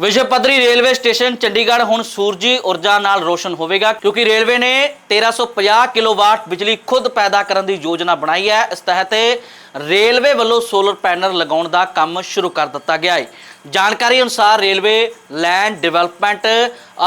ਵਿਸ਼ਵ ਪੱਧਰੀ railway station Chandigarh ਹੁਣ ਸੂਰਜੀ ਊਰਜਾ ਨਾਲ ਰੋਸ਼ਨ ਹੋਵੇਗਾ ਕਿਉਂਕਿ ਰੇਲਵੇ ਨੇ 1350 ਕਿਲੋਵਾਟ ਬਿਜਲੀ ਖੁਦ ਪੈਦਾ ਕਰਨ ਦੀ ਯੋਜਨਾ ਬਣਾਈ ਹੈ। ਇਸ ਤਹਿਤ ਰੇਲਵੇ ਵੱਲੋਂ ਸੋਲਰ ਪੈਨਲ ਲਗਾਉਣ ਦਾ ਕੰਮ ਸ਼ੁਰੂ ਕਰ ਦਿੱਤਾ ਗਿਆ ਹੈ। ਜਾਣਕਾਰੀ ਅਨੁਸਾਰ ਰੇਲਵੇ ਲੈਂਡ ਡਿਵੈਲਪਮੈਂਟ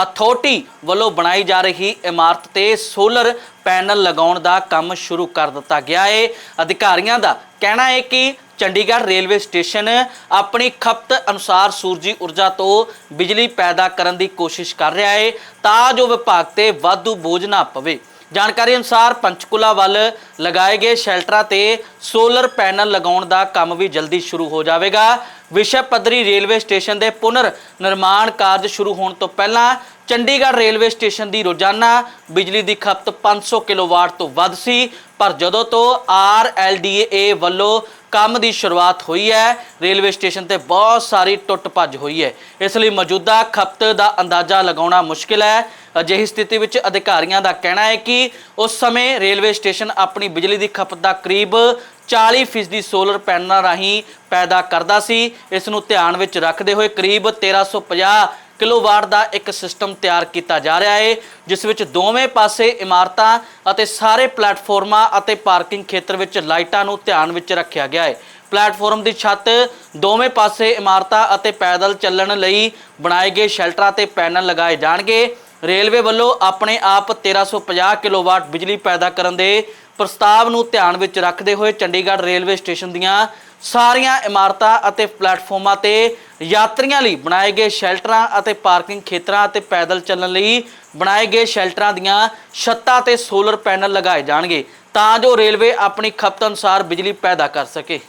ਅਥਾਰਟੀ ਵੱਲੋਂ ਬਣਾਈ ਜਾ ਰਹੀ ਇਮਾਰਤ ਤੇ ਸੋਲਰ ਪੈਨਲ ਲਗਾਉਣ ਦਾ ਕੰਮ ਸ਼ੁਰੂ ਕਰ ਦਿੱਤਾ ਗਿਆ ਹੈ। ਅਧਿਕਾਰੀਆਂ ਦਾ ਕਹਿਣਾ ਹੈ ਕਿ ਚੰਡੀਗੜ੍ਹ ਰੇਲਵੇ ਸਟੇਸ਼ਨ ਆਪਣੀ ਖਪਤ ਅਨੁਸਾਰ ਸੂਰਜੀ ਊਰਜਾ ਤੋਂ ਬਿਜਲੀ ਪੈਦਾ ਕਰਨ ਦੀ ਕੋਸ਼ਿਸ਼ ਕਰ ਰਿਹਾ ਹੈ ਤਾਂ ਜੋ ਵਿਭਾਗ ਤੇ ਵਾਧੂ ਬੋਝ ਨਾ ਪਵੇ। ਜਾਣਕਾਰੀ ਅਨੁਸਾਰ ਪੰਚਕੁਲਾ ਵੱਲ ਲਗਾਏ ਗਏ ਸ਼ੈਲਟਰਾਂ ਤੇ ਸੋਲਰ ਪੈਨਲ ਲਗਾਉਣ ਦਾ ਕੰਮ ਵੀ ਜਲਦੀ ਸ਼ੁਰੂ ਹੋ ਜਾਵੇਗਾ। ਵਿਸ਼ਵ ਪੱਧਰੀ ਰੇਲਵੇ ਸਟੇਸ਼ਨ ਦੇ ਪੁਨਰ ਨਿਰਮਾਣ ਕਾਰਜ ਸ਼ੁਰੂ ਹੋਣ ਤੋਂ ਪਹਿਲਾਂ ਚੰਡੀਗੜ੍ਹ ਰੇਲਵੇ ਸਟੇਸ਼ਨ ਦੀ ਰੋਜ਼ਾਨਾ ਬਿਜਲੀ ਦੀ ਖਪਤ 500 ਕਿਲੋਵਾਟ ਤੋਂ ਵੱਧ ਸੀ, ਪਰ ਜਦੋਂ ਤੋਂ ਆਰਐਲਡੀਏ ਵੱਲੋਂ ਕੰਮ ਦੀ ਸ਼ੁਰੂਆਤ ਹੋਈ ਹੈ। ਰੇਲਵੇ ਸਟੇਸ਼ਨ ਤੇ ਬਹੁਤ ਸਾਰੀ ਟੁੱਟ ਭੱਜ ਹੋਈ ਹੈ। ਇਸ ਲਈ ਮੌਜੂਦਾ ਖਪਤ ਦਾ ਅੰਦਾਜ਼ਾ ਲਗਾਉਣਾ ਮੁਸ਼ਕਿਲ ਹੈ। ਅਜਿਹੀ ਸਥਿਤੀ ਵਿੱਚ ਅਧਿਕਾਰੀਆਂ ਦਾ ਕਹਿਣਾ ਹੈ ਕਿ ਉਸ ਸਮੇਂ ਰੇਲਵੇ ਸਟੇਸ਼ਨ ਆਪਣੀ ਬਿਜਲੀ ਦੀ ਖਪਤ ਦਾ ਕਰੀਬ 40% ਸੋਲਰ ਪੈਨਲਾਂ ਰਾਹੀਂ ਪੈਦਾ ਕਰਦਾ ਸੀ। ਇਸ ਨੂੰ ਧਿਆਨ ਵਿੱਚ ਰੱਖਦੇ ਹੋਏ ਕਰੀਬ 1350 ਕਿਲੋਵਾਟ ਦਾ ਇੱਕ ਸਿਸਟਮ ਤਿਆਰ ਕੀਤਾ ਜਾ ਰਿਹਾ ਹੈ ਜਿਸ ਵਿੱਚ ਦੋਵੇਂ ਪਾਸੇ ਇਮਾਰਤਾਂ ਅਤੇ ਸਾਰੇ ਪਲੇਟਫਾਰਮਾਂ ਅਤੇ ਪਾਰਕਿੰਗ ਖੇਤਰ ਵਿੱਚ ਲਾਈਟਾਂ ਨੂੰ ਧਿਆਨ ਵਿੱਚ ਰੱਖਿਆ ਗਿਆ ਹੈ ਪਲੇਟਫਾਰਮ ਦੀ ਛੱਤ, ਦੋਵੇਂ ਪਾਸੇ ਇਮਾਰਤਾਂ ਅਤੇ ਪੈਦਲ ਚੱਲਣ ਲਈ ਬਣਾਏ ਗਏ ਸ਼ੈਲਟਰਾਂ ਤੇ ਪੈਨਲ ਲਗਾਏ ਜਾਣਗੇ। ਰੇਲਵੇ ਵੱਲੋਂ ਆਪਣੇ ਆਪ 1350 ਕਿਲੋਵਾਟ ਬਿਜਲੀ ਪੈਦਾ ਕਰਨ ਦੇ ਪ੍ਰਸਤਾਵ ਨੂੰ ਧਿਆਨ ਵਿੱਚ ਰੱਖਦੇ ਹੋਏ ਚੰਡੀਗੜ੍ਹ ਰੇਲਵੇ ਸਟੇਸ਼ਨ ਦੀਆਂ ਸਾਰੀਆਂ ਇਮਾਰਤਾਂ ਅਤੇ ਪਲੇਟਫਾਰਮਾਂ ਤੇ ਯਾਤਰੀਆਂ ਲਈ ਬਣਾਏ ਗਏ ਸ਼ੈਲਟਰਾਂ ਅਤੇ ਪਾਰਕਿੰਗ ਖੇਤਰਾਂ ਅਤੇ ਪੈਦਲ ਚੱਲਣ ਲਈ ਬਣਾਏ ਗਏ ਸ਼ੈਲਟਰਾਂ ਦੀਆਂ ਛੱਤਾਂ ਤੇ ਸੋਲਰ ਪੈਨਲ ਲਗਾਏ ਜਾਣਗੇ ਤਾਂ ਜੋ ਰੇਲਵੇ ਆਪਣੀ ਖਪਤ ਅਨੁਸਾਰ ਬਿਜਲੀ ਪੈਦਾ ਕਰ ਸਕੇ।